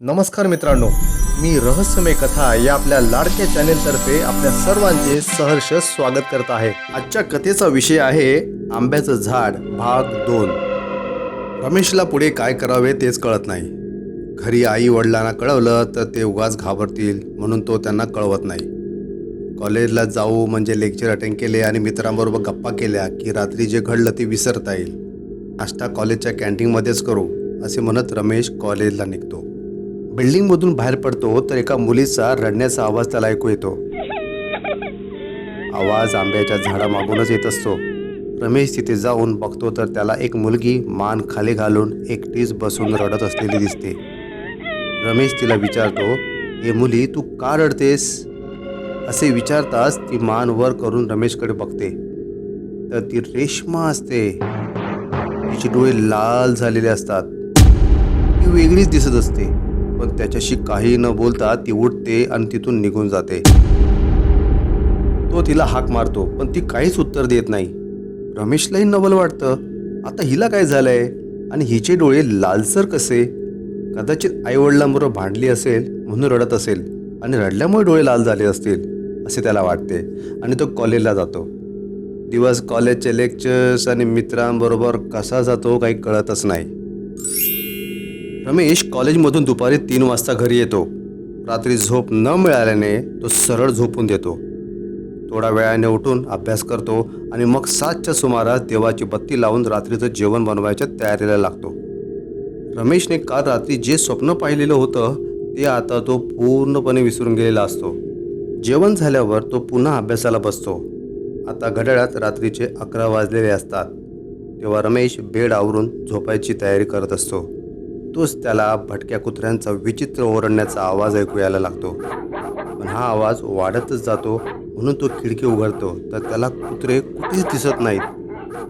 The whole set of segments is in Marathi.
नमस्कार मित्रांनो मी रहस्यमय कथा या आपल्या लाडक्या चॅनेलतर्फे आपल्या सर्वांचे सहर्ष स्वागत करत आहे. आजच्या कथेचा विषय आहे आंब्याचं झाड भाग दोन. रमेशला पुढे काय करावे तेच कळत नाही. घरी आई वडिलांना कळवलं तर ते उगाच घाबरतील म्हणून तो त्यांना कळवत नाही. कॉलेजला जाऊ म्हणजे लेक्चर अटेंड केले आणि मित्रांबरोबर गप्पा केल्या की रात्री जे घडलं ते विसरता येईल. नाश्ता कॉलेजच्या कॅन्टीनमध्येच करू असे म्हणत रमेश कॉलेजला निघतो. बिल्डिंगमधून बाहेर पडतो तर एका मुलीचा रडण्याचा आवाज त्याला ऐकू येतो. आवाज आंब्याच्या झाडामागूनच येत असतो. रमेश तिथे जाऊन बघतो तर त्याला एक मुलगी मान खाली घालून एकटीच बसून रडत असलेली दिसते. रमेश तिला विचारतो हे मुली तू का रडतेस? असे विचारताच ती मान वर करून रमेशकडे बघते. तर ती रेश्मा असते. तिचे डोळे लाल झालेले असतात. ती वेगळीच दिसत असते. पण त्याच्याशी काही न बोलता ती उठते आणि तिथून निघून जाते. तो तिला हाक मारतो पण ती काहीच उत्तर देत नाही. रमेशलाही नवल वाटतं आता हिला काय झालंय? आणि हिचे डोळे लालसर कसे? कदाचित आईवडिलांबरोबर भांडली असेल म्हणून रडत असेल आणि रडल्यामुळे डोळे लाल झाले असतील असे त्याला वाटते आणि तो कॉलेजला जातो. दिवस कॉलेजचे लेक्चर्स आणि मित्रांबरोबर कसा जातो काही कळतच नाही. रमेश कॉलेजमधून दुपारी तीन वाजता घरी येतो. रात्री झोप न मिळाल्याने तो सरळ झोपून देतो. थोडा वेळाने उठून अभ्यास करतो आणि मग सातच्या सुमारास देवाची बत्ती लावून रात्रीचं जेवण बनवायच्या तयारीला लागतो. रमेशने काल रात्री जे स्वप्न पाहिलेलं होतं ते आता तो पूर्णपणे विसरून गेलेला असतो. जेवण झाल्यावर तो पुन्हा अभ्यासाला बसतो. आता घड्याळात रात्रीचे अकरा वाजलेले असतात. तेव्हा रमेश बेड आवरून झोपायची तयारी करत असतो. तोच त्याला भटक्या कुत्र्यांचा विचित्र ओरडण्याचा आवाज ऐकू यायला लागतो. पण हा आवाज वाढतच जातो म्हणून तो खिडकी उघडतो. तर त्याला कुत्रे कुठेच दिसत नाहीत.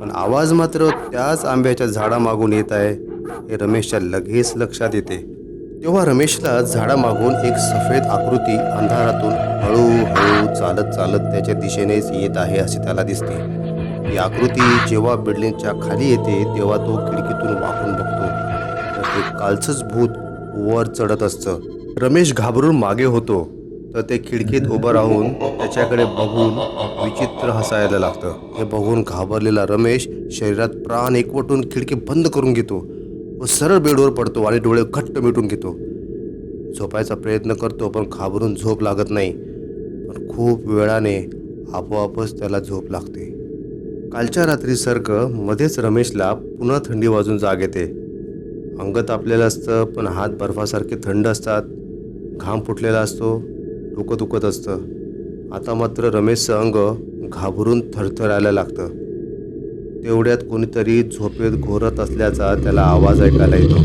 पण आवाज मात्र त्याच आंब्याच्या झाडामागून येत आहे. हे रमेशच्या लगेच लक्षात येते. तेव्हा रमेशला झाडामागून एक सफेद आकृती अंधारातून हळूहळू चालत चालत त्याच्या दिशेनेच येत आहे असे त्याला दिसते. ही आकृती जेव्हा बिल्डिंगच्या खाली येते तेव्हा तो खिडकीतून वाकून बघतो. ते कालचंच भूत वर चढत असतं. रमेश घाबरून मागे होतो तर ते खिडकीत उभं राहून त्याच्याकडे बघून विचित्र हसायला लागतं. हे बघून घाबरलेला रमेश शरीरात प्राण एकवटून खिडकी बंद करून घेतो व सरळ बेडवर पडतो आणि डोळे घट्ट मिटून घेतो. झोपायचा प्रयत्न करतो पण घाबरून झोप लागत नाही. पण खूप वेळाने आपोआपच त्याला झोप लागते. कालच्या रात्रीसारखं मध्येच रमेशला पुन्हा थंडी वाजून जाग येते. अंग तापलेलं असतं पण हात बर्फासारखे थंड असतात. घाम फुटलेला असतो डोकं दुखत असतं. आता मात्र रमेशचं अंग घाबरून थरथरायला लागतं. तेवढ्यात कोणीतरी झोपेत घोरत असल्याचा त्याला आवाज ऐकायला येतो.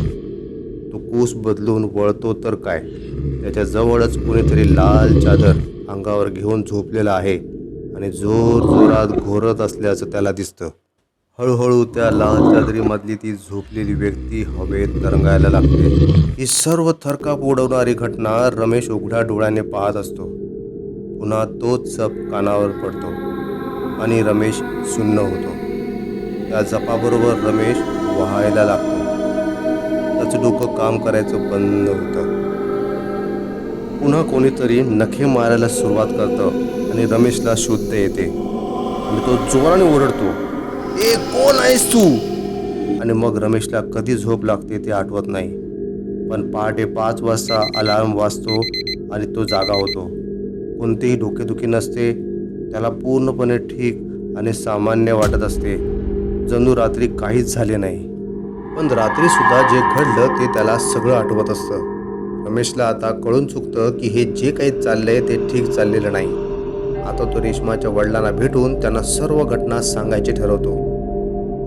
तो कूस बदलून वळतो तर काय? त्याच्या जवळच कोणीतरी लाल चादर अंगावर घेऊन झोपलेला आहे आणि जोर जोरात घोरत असल्याचं त्याला दिसतं. हळूहळू त्या लहान चादरीमधली ती झोपलेली व्यक्ती हवेत तरंगायला लागते. ही सर्व थरकाप उडवणारी घटना रमेश उघड्या डोळ्याने पाहत असतो. पुन्हा तोच जप कानावर पडतो आणि रमेश सुन्न होतो. त्या जपाबरोबर रमेश वाहायला लागतो. त्याचं डोकं काम करायचं बंद होतं. पुन्हा कोणीतरी नखे मारायला सुरुवात करतं आणि रमेशला शुद्ध येते. आणि तो जोराने ओरडतो. ए कोण आहेस तू? आणि मग रमेशला कधी झोप लागते ते आठवत नाही. पण पहाटे पाच वाजता अलार्म वाजतो आणि तो जागा होतो. कोणतेही डोकेदुखी नसते त्याला पूर्णपणे ठीक आणि सामान्य वाटत असते. जणू रात्री काहीच झाले नाही. पण रात्रीसुद्धा जे घडलं ते त्याला सगळं आठवत असतं. रमेशला आता कळून चुकतं की हे जे काही चाललंय ते ठीक चाललेलं नाही. आता तो रेशमाच्या वडिलांना भेटून त्यांना सर्व घटना सांगायची ठरवतो.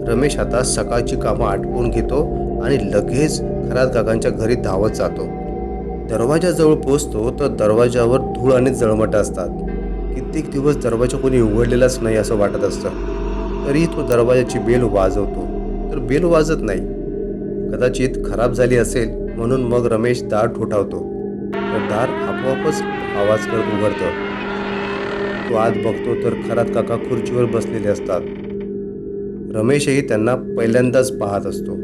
रमेश आता सकाळची कामं आटपून घेतो आणि लगेच खरात काकांच्या घरी धावत जातो. दरवाजाजवळ पोचतो तर दरवाजावर धूळ आणि जळमट असतात. कित्येक दिवस दरवाजा कोणी उघडलेलाच नाही असं वाटत असतं. तरी तो दरवाजाची बेल वाजवतो. तर बेल वाजत नाही. कदाचित खराब झाली असेल म्हणून मग रमेश दार ठोठावतो. तर दार आपोआपच आवाज करत उघडतं. तो आत बघतो तर खरात काका खुर्चीवर बसलेले असतात. रमेशही त्यांना पहिल्यांदाच पाहत असतो.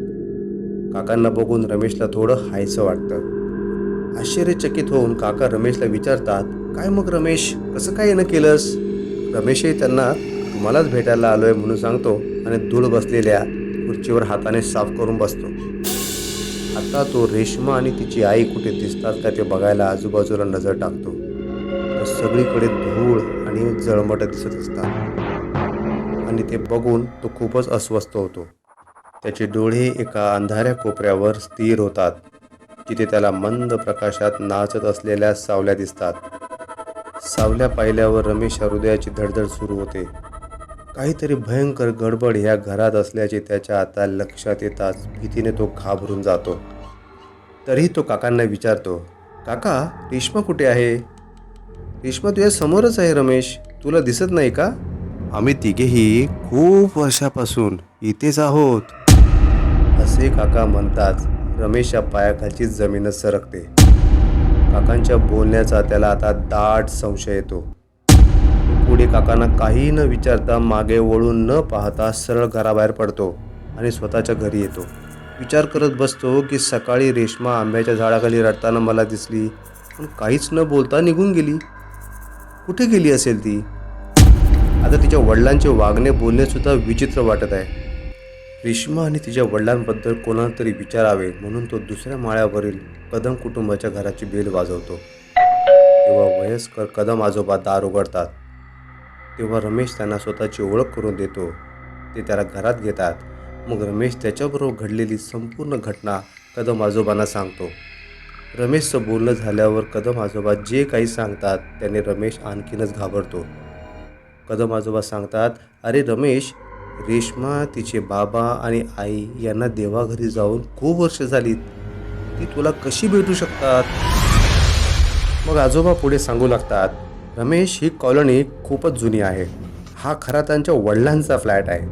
काकांना बघून रमेशला थोडं हायचं वाटतं. आश्चर्यचकित होऊन काका रमेशला विचारतात काय मग रमेश? कसं काय येणं केलंस? रमेशही त्यांना तुम्हालाच भेटायला आलोय म्हणून सांगतो आणि धूळ बसलेल्या खुर्चीवर हाताने साफ करून बसतो. आता तो रेश्मा आणि तिची आई कुठे दिसतात का ते बघायला आजूबाजूला नजर टाकतो. सगळीकडे धूळ आणि जळमट दिसत असतात. आणि ते बघून तो खूपच अस्वस्थ होतो. त्याचे डोळे एका अंधाऱ्या कोपऱ्यावर स्थिर होतात जिथे त्याला मंद प्रकाशात नाचत असलेल्या सावल्या दिसतात. सावल्या पाहिल्यावर रमेश हृदयाची धडधड सुरू होते. काहीतरी भयंकर गडबड ह्या घरात असल्याचे त्याच्या आता लक्षात येताच भीतीने तो घाबरून जातो. तरीही तो काकांना विचारतो काका रेश्मा कुठे आहे? रेश्मा तुझ्या समोरच आहे रमेश. तुला दिसत नाही का? आम्ही तिघेही खूप वर्षापासून इथेच आहोत. असे काका म्हणताच रमेशच्या पायाखालची जमीनच सरकते. काकांच्या बोलण्याचा त्याला आता दाट संशय येतो. तो पुढे काकांना काही न विचारता मागे वळून न पाहता सरळ घराबाहेर पडतो आणि स्वतःच्या घरी येतो. विचार करत बसतो की सकाळी रेश्मा आंब्याच्या झाडाखाली रडताना मला दिसली पण काहीच न बोलता निघून गेली. कुठे गेली असेल ती? आता तिच्या वडिलांचे वागणे बोलणेसुद्धा विचित्र वाटत आहे. रेश्मा आणि तिच्या वडिलांबद्दल कोणाला तरी विचारावे म्हणून तो दुसऱ्या माळ्यावरील कदम कुटुंबाच्या घराची बेल वाजवतो. तेव्हा वयस्कर कदम आजोबा दार उघडतात. तेव्हा रमेश त्यांना स्वतःची ओळख करून देतो. ते त्याला घरात घेतात. मग रमेश त्याच्याबरोबर घडलेली संपूर्ण घटना कदम आजोबांना सांगतो. रमेशचं बोलणं झाल्यावर कदम आजोबा जे काही सांगतात त्याने रमेश आणखीनच घाबरतो. कदम आजोबा सांगतात अरे रमेश रेश्मा तिचे बाबा आणि आई यांना देवाघरी जाऊन खूप वर्ष झालीत. ती तुला कशी भेटू शकतात? मग आजोबा पुढे सांगू लागतात रमेश ही कॉलनी खूपच जुनी आहे. हा खरा त्यांच्या वडिलांचा फ्लॅट आहे.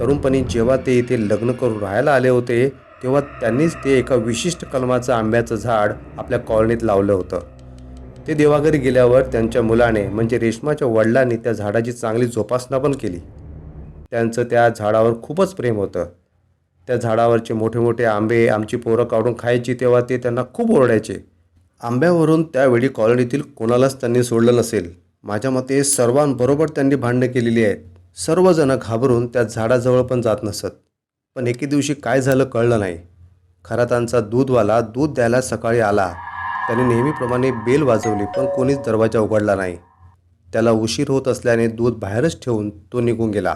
तरुणपणी जेव्हा ते इथे लग्न करून राहायला आले होते तेव्हा त्यांनीच ते एका विशिष्ट कलमाचं आंब्याचं झाड आपल्या कॉलनीत लावलं होतं. ते देवाघरी गेल्यावर त्यांच्या मुलाने म्हणजे रेशमाच्या वडिलांनी त्या झाडाची चांगली जोपासना पण केली. त्यांचं त्या झाडावर खूपच प्रेम होतं. त्या झाडावरचे मोठे मोठे आंबे आमची पोरं काढून खायची तेव्हा ते त्यांना खूप ओरडायचे. आंब्यावरून त्यावेळी कॉलनीतील कोणालाच त्यांनी सोडलं नसेल. माझ्या मते सर्वांबरोबर त्यांनी भांडणं केलेली आहेत. सर्वजण घाबरून त्या झाडाजवळ पण जात नसत. पण एके दिवशी काय झालं कळलं नाही. खरा त्यांचा दूधवाला दूध द्यायला सकाळी आला. त्याने नेहमीप्रमाणे बेल वाजवली पण कोणीच दरवाजा उघडला नाही. त्याला उशीर होत असल्याने दूध बाहेरच ठेवून तो निघून गेला.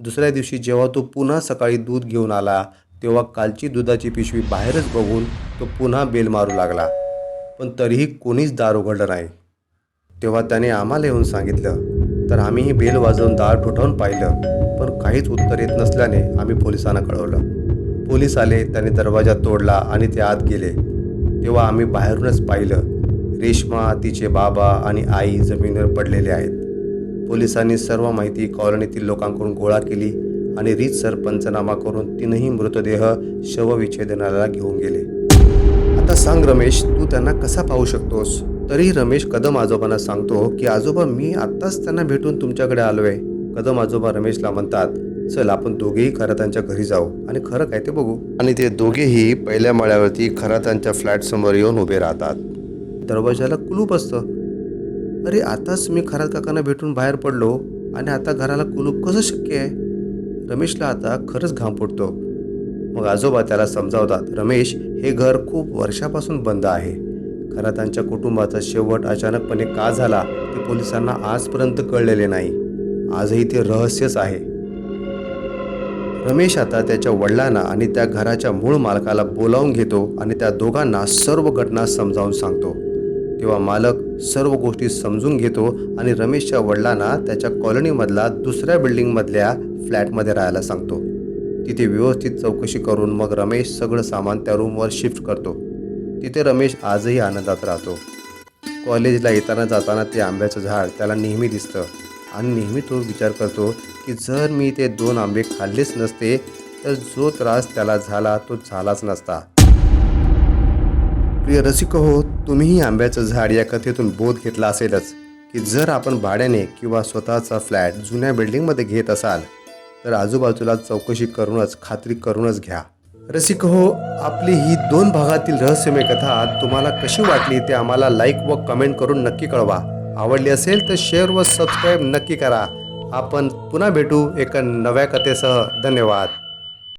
दुसऱ्या दिवशी जेव्हा तो पुन्हा सकाळी दूध घेऊन आला तेव्हा कालची दुधाची पिशवी बाहेरच बघून तो पुन्हा बेल मारू लागला. पण तरीही कोणीच दार उघडलं नाही. तेव्हा त्याने आम्हाला येऊन सांगितलं तर आम्हीही बेल वाजवून दार ठोठावून पाहिलं पण काहीच उत्तर येत नसल्याने आम्ही पोलिसांना कळवलं. पोलीस आले त्याने दरवाजा तोडला आणि ते आत गेले. तेव्हा आम्ही बाहेरूनच पाहिलं. रेश्मा तिचे बाबा आणि आई जमिनीवर पडलेले आहेत. पोलिसांनी सर्व माहिती कॉलनीतील लोकांकडून गोळा केली आणि रीतसर पंचनामा करून तीनही मृतदेह शवविच्छेदनाला घेऊन गेले. आता सांग रमेश तू त्यांना कसा पाहू शकतोस? तरी रमेश कदम आजोबांना सांगतो की आजोबा मी आत्ताच त्यांना भेटून तुमच्याकडे आलो आहे कदम आजोबा रमेशला म्हणतात चल आपण दोघेही खरातांच्या घरी जाऊ आणि खरं काय ते बघू. आणि ते दोघेही पहिल्या माळ्यावरती खरातांच्या फ्लॅट समोर येऊन उभे राहतात. दरवाजाला कुलूप असतं. अरे आताच मी खरात काकांना भेटून बाहेर पडलो आणि आता घराला कुलूप कसं शक्य आहे? रमेशला आता खरंच घाम फुटतो मग आजोबा त्याला समजावतात रमेश हे घर खूप वर्षापासून बंद आहे. खरा त्यांच्या कुटुंबाचा शेवट अचानकपणे का झाला ते पोलिसांना आजपर्यंत कळलेले नाही. आजही ते रहस्यच आहे. रमेश आता त्याच्या वडिलांना आणि त्या घराच्या मूळ मालकाला बोलावून घेतो आणि त्या दोघांना सर्व घटना समजावून सांगतो. तेव्हा मालक सर्व गोष्टी समजून घेतो आणि रमेशच्या वडिलांना त्याच्या कॉलनीमधला दुसऱ्या बिल्डिंगमधल्या फ्लॅटमध्ये राहायला सांगतो. तिथे व्यवस्थित चौकशी करून मग रमेश सगळं सामान त्या रूमवर शिफ्ट करतो. तिथे रमेश आजही आनंदात राहतो. कॉलेजला येताना जाताना ते आंब्याचं झाड त्याला नेहमी दिसतं. आणि नेहमी तो विचार करतो की जर मी ते दोन आंबे खाल्लेच नसते तर जो त्रास त्याला झाला तो झालाच नसता. प्रिय रसिक हो तुम्हीही आंब्याचं झाड या कथेतून बोध घेतला असेलच की जर आपण भाड्याने किंवा स्वतःचा फ्लॅट जुन्या बिल्डिंगमध्ये घेत असाल तर आजूबाजूला चौकशी करूनच खात्री करूनच घ्या. रसिक हो आपली ही दोन भागातील रहस्यमय कथा तुम्हाला कशी वाटली ते आम्हाला लाईक व कमेंट करून नक्की कळवा. आवडली असेल तर शेअर व सबस्क्राईब नक्की करा. आपण पुन्हा भेटू एका नव्या कथेसह. धन्यवाद.